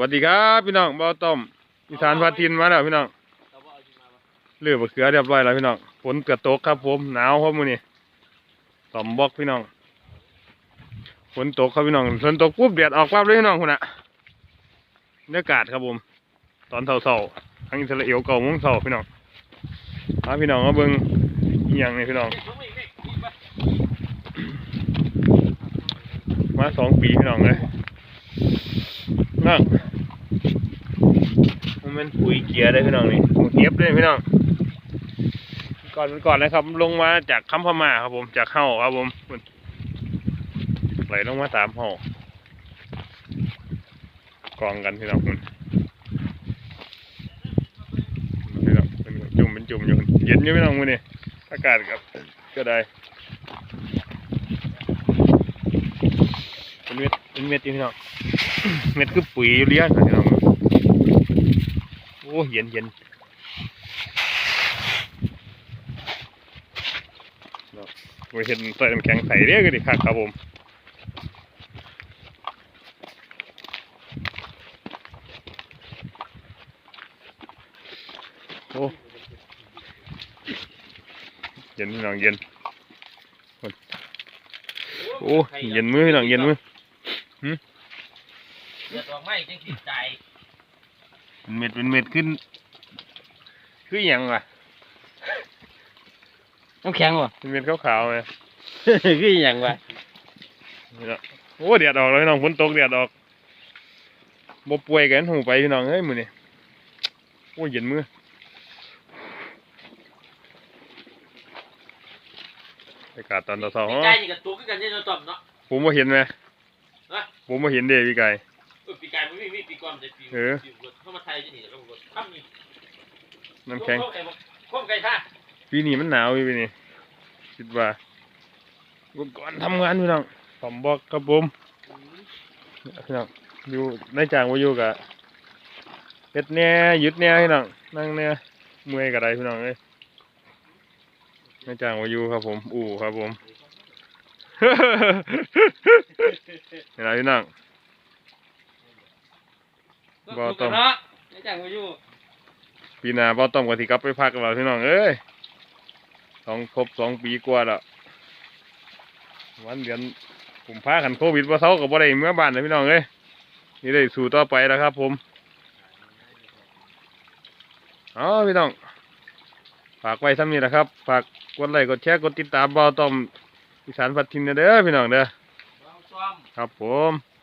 วัสดีครับพี่น้องเบาต้มอีสานพาทินมาแล้วพี่น้องเลือบะเขือเรียบร้อยแล้วพี่น้องฝนกือบตกครับผมหนาวครับมื้อนี้ต่อมบอกพี่น้องฝนตกครับพี่น้องฝนตกปุ๊บแดดออกปั๊บเลยพี่น้องคุณน่ะบรรยากาศครับผม ตอนเช้าๆทางอิสราเอลเก่าโมงเช้าพี่น้องพาพี่น้องมาเบิ่งอหย่างนี้พี่น้อง มาสองปีพี่น้องเลย นั่งมันเป็นปุ๋ยเกียร์ได้พี่น้องนี่ปุ๋ยเก็บเลยพี่น้องก่อนก่อนนะครับ ลงมาจากคำพม่าครับผมจากเฮ้าครับผมไหลลงมาตามเฮ้ากองกันพี่น้องคุณพี่น้องเป็นจุ่มเป็นจุ่มอยู่เย็นอยู่พี่น้องมือนี่อากาศกับก็ได้ เป็นเม็ดอยู่พี่น้องเม็ดคือปุ๋ยเลี้ยงครับพี่น้องโอ้เย็นเย็นเนาะโอ้ยเห็นใส่น้ำแข็งใส่เรียกกันดิครับครับผมโอ้เย็นพี่น้องเย็นโอ้เย็นมือพี่น้องเย็นมือ เดือดร้อนไหมจังสิใจเป็นเม็ดเป็นเม็ดขึ้น คืออหย่างวะน้ำแข็งวะ เป็นเม็ดขาวๆไหมคืออหย่างวะนี่ล่ะโอ้เดียดออกเลยพี่น้องฝนตกเดียดออกบ่ป่วยกันหูไปพี่น้องเฮ้ยมือนี่โอ้เย็นมืออากาศตอนเช้าๆปีอ๋อไก่นี่กับตัวคือกันเนี่ยเราตอบเนาะผมบ่เห็นไหม ฮะผมบ่เห็นเด้พี่ไก่เออปีไก่มันไม่มีปีก่อนแต่ปีเออปีรถเข้ามาไทยจะหนีแล้วรถข้ามนี่น้ำแข็งข้มไก่ท่าปีนี้มันหนาวอยู่ปีนี้คิดว่าอุปก่อนทำงานพี่น้องผมบอกครับผมพี่น้องอยู่ในจางว่าอยู่กะเฮ็ดแหน่หยุดแหน่พี่น้องนั่งแหน่เมื่อยกะไดพี่น้องเอ้ยในจางว่าอยู่ครับผม อู่ครับผมเห็ นไหมพี่น้อง บ่ต้องเนาะไม่จ้างมาอยู่ปีหน้าบ่ต้อมกะสิกลับไปพักกับเราพี่น้องเอ้ยสองครบสองปีกว่าแล้ววันเดือนผมพากันโควิดว่าเซากับบ่ได้เมื่อบ้านเลยพี่น้องเอ้ยนี่ได้สู่ต่อไปแล้วครับ ผมเอ๋อพี่น้อง ฝากไว้ซ้ำนี้นะครับ ฝากกดไลค์กดแชร์กดติดตามบ่าวต้อม อีสานพัดทินเด้อพี่น้องเด้อลองซ้อมครับผม